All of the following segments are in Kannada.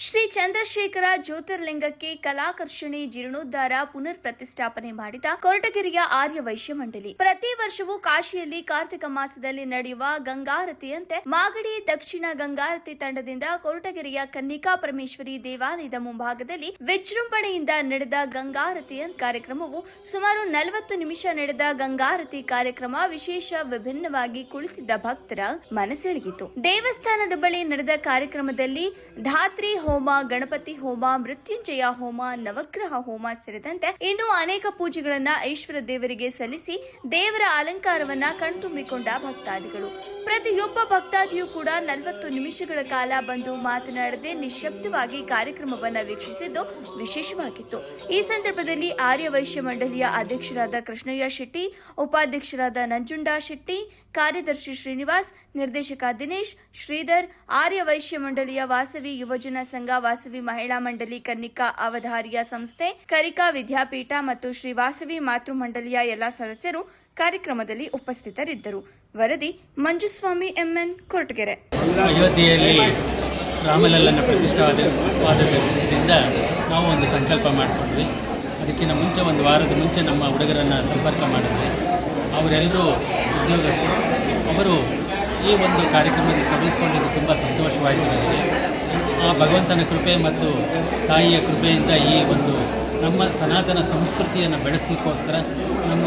ಶ್ರೀ ಚಂದ್ರಶೇಖರ ಜ್ಯೋತಿರ್ಲಿಂಗಕ್ಕೆ ಕಲಾಕರ್ಷಣೆ ಜೀರ್ಣೋದ್ಧಾರ ಪುನರ್ ಪ್ರತಿಷ್ಠಾಪನೆ ಮಾಡಿದ ಕೊರಟಗಿರಿಯ ಆರ್ಯ ವೈಶ್ಯ ಮಂಡಳಿ. ಪ್ರತಿ ವರ್ಷವೂ ಕಾಶಿಯಲ್ಲಿ ಕಾರ್ತಿಕ ಮಾಸದಲ್ಲಿ ನಡೆಯುವ ಗಂಗಾರತಿಯಂತೆ ಮಾಗಡಿ ದಕ್ಷಿಣ ಗಂಗಾರತಿ ತಂಡದಿಂದ ಕೊರಟಗೆರೆಯ ಕನ್ನಿಕಾ ಪರಮೇಶ್ವರಿ ದೇವಾಲಯದ ಮುಂಭಾಗದಲ್ಲಿ ವಿಜೃಂಭಣೆಯಿಂದ ನಡೆದ ಗಂಗಾರತಿಯ ಕಾರ್ಯಕ್ರಮವು ಸುಮಾರು ನಲವತ್ತು ನಿಮಿಷ ನಡೆದ ಗಂಗಾರತಿ ಕಾರ್ಯಕ್ರಮ ವಿಶೇಷ ವಿಭಿನ್ನವಾಗಿ ಕುಳಿತಿದ್ದ ಭಕ್ತರ ಮನಸೆಳೆಯಿತು ದೇವಸ್ಥಾನದ ಬಳಿ ನಡೆದ ಕಾರ್ಯಕ್ರಮದಲ್ಲಿ ಧಾತ್ರಿ ಹೋಮ, ಗಣಪತಿ ಹೋಮ, ಮೃತ್ಯುಂಜಯ ಹೋಮ, ನವಗ್ರಹ ಹೋಮ ಸೇರಿದಂತೆ ಇನ್ನೂ ಅನೇಕ ಪೂಜೆಗಳನ್ನ ಈಶ್ವರ ದೇವರಿಗೆ ಸಲ್ಲಿಸಿ ದೇವರ ಅಲಂಕಾರವನ್ನ ಕಣ್ತುಂಬಿಕೊಂಡ ಭಕ್ತಾದಿಗಳು. ಪ್ರತಿಯೊಬ್ಬ ಭಕ್ತಾದಿಯೂ ಕೂಡ ನಲವತ್ತು ನಿಮಿಷಗಳ ಕಾಲ ಬಂದು ಮಾತನಾಡದೆ ನಿಶಬ್ದವಾಗಿ ಕಾರ್ಯಕ್ರಮವನ್ನ ವೀಕ್ಷಿಸಿದ್ದು ವಿಶೇಷವಾಗಿತ್ತು. ಈ ಸಂದರ್ಭದಲ್ಲಿ ಆರ್ಯ ವೈಶ್ಯ ಮಂಡಳಿಯ ಅಧ್ಯಕ್ಷರಾದ ಕೃಷ್ಣಯ್ಯ ಶೆಟ್ಟಿ, ಉಪಾಧ್ಯಕ್ಷರಾದ ನಂಜುಂಡ ಶೆಟ್ಟಿ, ಕಾರ್ಯದರ್ಶಿ ಶ್ರೀನಿವಾಸ್, ನಿರ್ದೇಶಕ ದಿನೇಶ್, ಶ್ರೀಧರ್, ಆರ್ಯ ವೈಶ್ಯ ಮಂಡಳಿಯ ವಾಸವಿ ಯುವಜನ ಸಂಘ, ವಾಸವಿ ಮಹಿಳಾ ಮಂಡಳಿ, ಕನ್ನಿಕಾ ಅವಧಾರಿಯ ಸಂಸ್ಥೆ, ಕರಿಕಾ ವಿದ್ಯಾಪೀಠ ಮತ್ತು ಶ್ರೀ ವಾಸವಿ ಮಾತೃ ಮಂಡಳಿಯ ಎಲ್ಲ ಸದಸ್ಯರು ಕಾರ್ಯಕ್ರಮದಲ್ಲಿ ಉಪಸ್ಥಿತರಿದ್ದರು. ವರದಿ ಮಂಜುಸ್ವಾಮಿ ಎಂಎನ್ ಕೊರಟಗೆರೆ. ಅಯೋಧ್ಯೆಯಲ್ಲಿ ರಾಮಲಲ್ಲನ ಪ್ರತಿಷ್ಠಾವಾದ ವಾದ ನಾವು ಒಂದು ಸಂಕಲ್ಪ ಮಾಡಿಕೊಂಡ್ವಿ. ಅದಕ್ಕಿಂತ ಮುಂಚೆ ಒಂದು ವಾರದ ಮುಂಚೆ ನಮ್ಮ ಹುಡುಗರನ್ನು ಸಂಪರ್ಕ ಮಾಡಿದ್ವಿ. ಅವರೆಲ್ಲರೂ ಉದ್ಯೋಗಸ್ಥರು. ಅವರು ಈ ಒಂದು ಕಾರ್ಯಕ್ರಮದಲ್ಲಿ ತೊಡಗಿಸ್ಕೊಂಡಿದ್ದು ತುಂಬ ಸಂತೋಷವಾಯಿತು ನನಗೆ. ಆ ಭಗವಂತನ ಕೃಪೆ ಮತ್ತು ತಾಯಿಯ ಕೃಪೆಯಿಂದ ಈ ಒಂದು ನಮ್ಮ ಸನಾತನ ಸಂಸ್ಕೃತಿಯನ್ನು ಬೆಳೆಸಲಿಕ್ಕೋಸ್ಕರ ನಮ್ಮ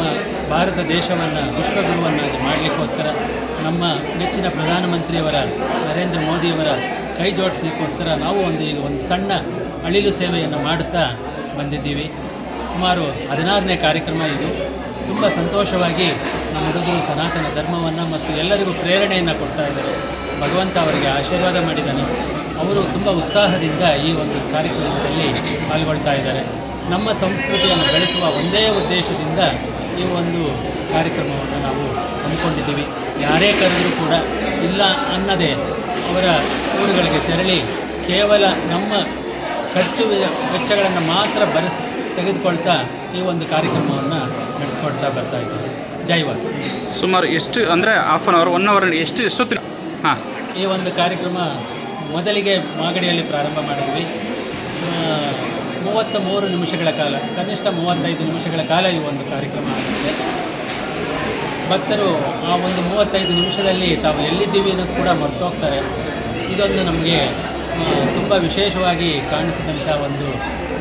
ಭಾರತ ದೇಶವನ್ನು, ವಿಶ್ವಗುರುವನ್ನಾಗಿ ಮಾಡಲಿಕ್ಕೋಸ್ಕರ, ನಮ್ಮ ನೆಚ್ಚಿನ ಪ್ರಧಾನಮಂತ್ರಿಯವರ, ನರೇಂದ್ರ ಮೋದಿಯವರ ಕೈ ಜೋಡಿಸ್ಲಿಕ್ಕೋಸ್ಕರ ನಾವು ಒಂದು ಈಗ ಒಂದು ಸಣ್ಣ ಅಳಿಲು ಸೇವೆಯನ್ನು ಮಾಡುತ್ತಾ ಬಂದಿದ್ದೀವಿ. ಸುಮಾರು ಹದಿನಾರನೇ ಕಾರ್ಯಕ್ರಮ ಇದು. ತುಂಬ ಸಂತೋಷವಾಗಿ ನಮ್ಮ ಹುಡುಗರು ಸನಾತನ ಧರ್ಮವನ್ನು ಮತ್ತು ಎಲ್ಲರಿಗೂ ಪ್ರೇರಣೆಯನ್ನು ಕೊಡ್ತಾ ಇದ್ದಾರೆ. ಭಗವಂತ ಅವರಿಗೆ ಆಶೀರ್ವಾದ ಮಾಡಿದ್ದಾನೆ. ಅವರು ತುಂಬ ಉತ್ಸಾಹದಿಂದ ಈ ಒಂದು ಕಾರ್ಯಕ್ರಮದಲ್ಲಿ ಪಾಲ್ಗೊಳ್ತಾ ಇದ್ದಾರೆ. ನಮ್ಮ ಸಂಸ್ಕೃತಿಯನ್ನು ಬೆಳೆಸುವ ಒಂದೇ ಉದ್ದೇಶದಿಂದ ಈ ಒಂದು ಕಾರ್ಯಕ್ರಮವನ್ನು ನಾವು ಹಮ್ಮಿಕೊಂಡಿದ್ದೀವಿ. ಯಾರೇ ಕರೆದರೂ ಕೂಡ ಇಲ್ಲ ಅನ್ನದೇ ಅವರ ಊರುಗಳಿಗೆ ತೆರಳಿ ಕೇವಲ ನಮ್ಮ ಖರ್ಚು ವೆಚ್ಚಗಳನ್ನು ಮಾತ್ರ ಬರೆಸ್ ತೆಗೆದುಕೊಳ್ತಾ ಈ ಒಂದು ಕಾರ್ಯಕ್ರಮವನ್ನು ನಡೆಸ್ಕೊಳ್ತಾ ಬರ್ತಾ ಇದ್ದೀವಿ. ಜೈವಾಸ್ ಸುಮಾರು ಎಷ್ಟು ಅಂದರೆ half an hour one hour ಎಷ್ಟು ಎಷ್ಟೊತ್ತಿನ ಹಾಂ. ಈ ಒಂದು ಕಾರ್ಯಕ್ರಮ ಮೊದಲಿಗೆ ಮಾಗಡಿಯಲ್ಲಿ ಪ್ರಾರಂಭ ಮಾಡಿದ್ವಿ. ಮೂವತ್ತ ಮೂರು ನಿಮಿಷಗಳ ಕಾಲ, ಕನಿಷ್ಠ ಮೂವತ್ತೈದು ನಿಮಿಷಗಳ ಕಾಲ ಈ ಒಂದು ಕಾರ್ಯಕ್ರಮ ಆಗುತ್ತೆ. ಭಕ್ತರು ಆ ಒಂದು ಮೂವತ್ತೈದು ನಿಮಿಷದಲ್ಲಿ ತಾವು ಎಲ್ಲಿದ್ದೀವಿ ಅನ್ನೋದು ಕೂಡ ಮರ್ತೋಗ್ತಾರೆ. ಇದೊಂದು ನಮಗೆ ತುಂಬ ವಿಶೇಷವಾಗಿ ಕಾಣಿಸಿದಂಥ ಒಂದು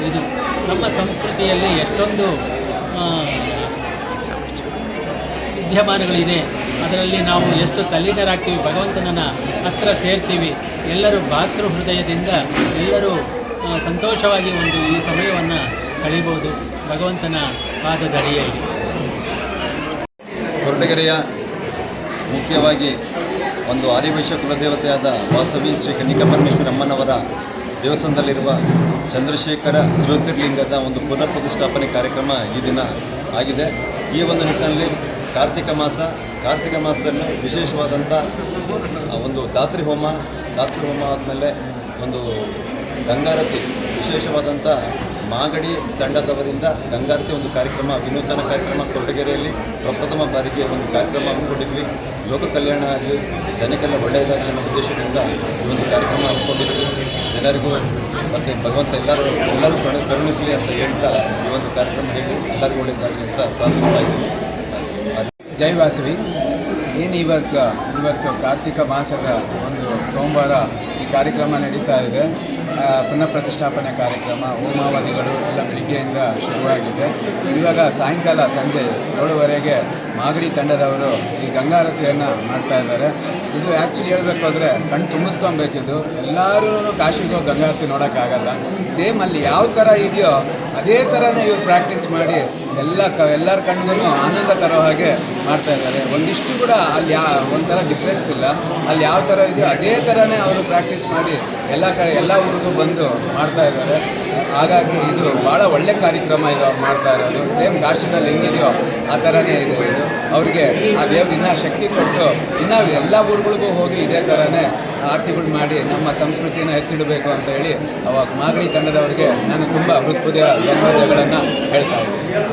ಇದು. ನಮ್ಮ ಸಂಸ್ಕೃತಿಯಲ್ಲಿ ಎಷ್ಟೊಂದು ವಿದ್ಯಮಾನಗಳಿದೆ. ಅದರಲ್ಲಿ ನಾವು ಎಷ್ಟು ತಲ್ಲೀನರಾಗ್ತೀವಿ ಭಗವಂತನನ್ನ ಹತ್ರ ಸೇರ್ತೀವಿ. ಎಲ್ಲರೂ ಭಾತೃ ಹೃದಯದಿಂದ ಎಲ್ಲರೂ ಸಂತೋಷವಾಗಿ ಒಂದು ಈ ಸಮಯವನ್ನು ಕಳೀಬೋದು ಭಗವಂತನ ಪಾದದಡಿಯಲ್ಲಿ. ಕೊರಟಗೆರೆಯ ಮುಖ್ಯವಾಗಿ ಒಂದು ಆರ್ಯವೈಶ್ಯ ಕುಲದೇವತೆಯಾದ ವಾಸವಿ ಶ್ರೀ ಕನಿಕಾ ಪರಮೇಶ್ವರ ಅಮ್ಮನವರ ದೇವಸ್ಥಾನದಲ್ಲಿರುವ ಚಂದ್ರಶೇಖರ ಜ್ಯೋತಿರ್ಲಿಂಗದ ಒಂದು ಪುನರ್ ಪ್ರತಿಷ್ಠಾಪನೆ ಕಾರ್ಯಕ್ರಮ ಈ ದಿನ ಆಗಿದೆ. ಈ ಒಂದು ನಿಟ್ಟಿನಲ್ಲಿ ಕಾರ್ತಿಕ ಮಾಸ, ಕಾರ್ತಿಕ ಮಾಸದಲ್ಲಿ ವಿಶೇಷವಾದಂಥ ಒಂದು ದಾತ್ರಿ ಹೋಮ ದಾತ್ರಿ ಹೋಮ ಆದಮೇಲೆ ಒಂದು ಗಂಗಾರತಿ ವಿಶೇಷವಾದಂಥ ಮಾಗಡಿ ತಂಡದವರಿಂದ ಗಂಗಾರತಿ ಒಂದು ಕಾರ್ಯಕ್ರಮ, ವಿನೂತನ ಕಾರ್ಯಕ್ರಮ ಕೊರಟಗೆರೆಯಲ್ಲಿ ಪ್ರಪ್ರಥಮ ಬಾರಿಗೆ ಒಂದು ಕಾರ್ಯಕ್ರಮ ಹಮ್ಮಿಕೊಂಡಿದ್ವಿ. ಲೋಕ ಕಲ್ಯಾಣ ಆಗಲಿ, ಜನಕ್ಕೆಲ್ಲ ಒಳ್ಳೆಯದಾಗಲಿ ಅನ್ನೋ ಉದ್ದೇಶದಿಂದ ಈ ಒಂದು ಕಾರ್ಯಕ್ರಮ ಹಮ್ಮಿಕೊಂಡಿದ್ವಿ. ಜನರಿಗೂ ಮತ್ತು ಭಗವಂತ ಎಲ್ಲರೂ ಎಲ್ಲರೂ ಕಣ ಕರುಣಿಸಲಿ ಅಂತ ಹೇಳ್ತಾ ಈ ಒಂದು ಕಾರ್ಯಕ್ರಮ ಹೇಳಿ ಎಲ್ಲರಿಗೂ ಒಳ್ಳೆಯದಾಗಲಿ ಅಂತ ಪ್ರಾರ್ಥಿಸ್ತಾ ಇದ್ದೀವಿ ಜೈ ವಾಸವಿ. ಏನು ಇವತ್ತು ಇವತ್ತು ಕಾರ್ತಿಕ ಮಾಸದ ಒಂದು ಸೋಮವಾರ ಈ ಕಾರ್ಯಕ್ರಮ ನಡೀತಾ ಇದೆ. ಪುನಃ ಪ್ರತಿಷ್ಠಾಪನೆ ಕಾರ್ಯಕ್ರಮ, ಹೋಮಾವಧಿಗಳು ಎಲ್ಲ ಬೆಳಿಗ್ಗೆಯಿಂದ ಶುರುವಾಗಿದೆ. ಇವಾಗ ಸಾಯಂಕಾಲ ಸಂಜೆ ಏಳುವರೆಗೆ ಮಾಗಡಿ ತಂಡದವರು ಈ ಗಂಗಾರತಿಯನ್ನು ಮಾಡ್ತಾ ಇದ್ದಾರೆ. ಇದು ಆ್ಯಕ್ಚುಲಿ ಹೇಳಬೇಕು ಅಂದರೆ ಕಣ್ಣು ತುಂಬಿಸ್ಕೊಬೇಕಿದ್ದು ಎಲ್ಲರೂ ಕಾಶಿಗೆ ಗಂಗಾರತಿ ನೋಡೋಕ್ಕಾಗಲ್ಲ. ಸೇಮ್ ಅಲ್ಲಿ ಯಾವ ಥರ ಇದೆಯೋ ಅದೇ ಥರನೇ ಇವ್ರು ಪ್ರಾಕ್ಟೀಸ್ ಮಾಡಿ ಎಲ್ಲ ಕ ಎಲ್ಲರ ಕಣ್ಗೂ ಆನಂದ ತರೋ ಹಾಗೆ ಮಾಡ್ತಾ ಇದ್ದಾರೆ. ಒಂದಿಷ್ಟು ಕೂಡ ಅಲ್ಲಿ ಯಾ ಒಂಥರ ಡಿಫ್ರೆನ್ಸ್ ಇಲ್ಲ. ಅಲ್ಲಿ ಯಾವ ಥರ ಇದೆಯೋ ಅದೇ ಥರನೇ ಅವರು ಪ್ರಾಕ್ಟೀಸ್ ಮಾಡಿ ಎಲ್ಲ ಕಡೆ, ಎಲ್ಲ ಊರಿಗೂ ಬಂದು ಮಾಡ್ತಾ ಇದ್ದಾರೆ. ಹಾಗಾಗಿ ಇದು ಭಾಳ ಒಳ್ಳೆ ಕಾರ್ಯಕ್ರಮ ಇದು ಮಾಡ್ತಾ ಇರೋದು. ಸೇಮ್ ಕಾಶಿನಲ್ಲಿ ಹೆಂಗಿದೆಯೋ ಆ ಥರನೇ ಇದೆ ಇದು. ಅವ್ರಿಗೆ ಆ ದೇವ್ರು ಇನ್ನೂ ಶಕ್ತಿ ಕೊಟ್ಟು ಇನ್ನೂ ಎಲ್ಲ ಊರುಗಳಿಗೂ ಹೋಗಿ ಇದೇ ಥರನೇ ಆರತಿಗಳು ಮಾಡಿ ನಮ್ಮ ಸಂಸ್ಕೃತಿನ ಎತ್ತಿಡಬೇಕು ಅಂತ ಹೇಳಿ ಅವಾಗ ಮಾಗಡಿ ತಂಡದವರಿಗೆ ನಾನು ತುಂಬ ಹೃತ್ಪುದಯ ಧನ್ಯವಾದಗಳನ್ನು ಹೇಳ್ತಾ ಇದ್ದೀನಿ.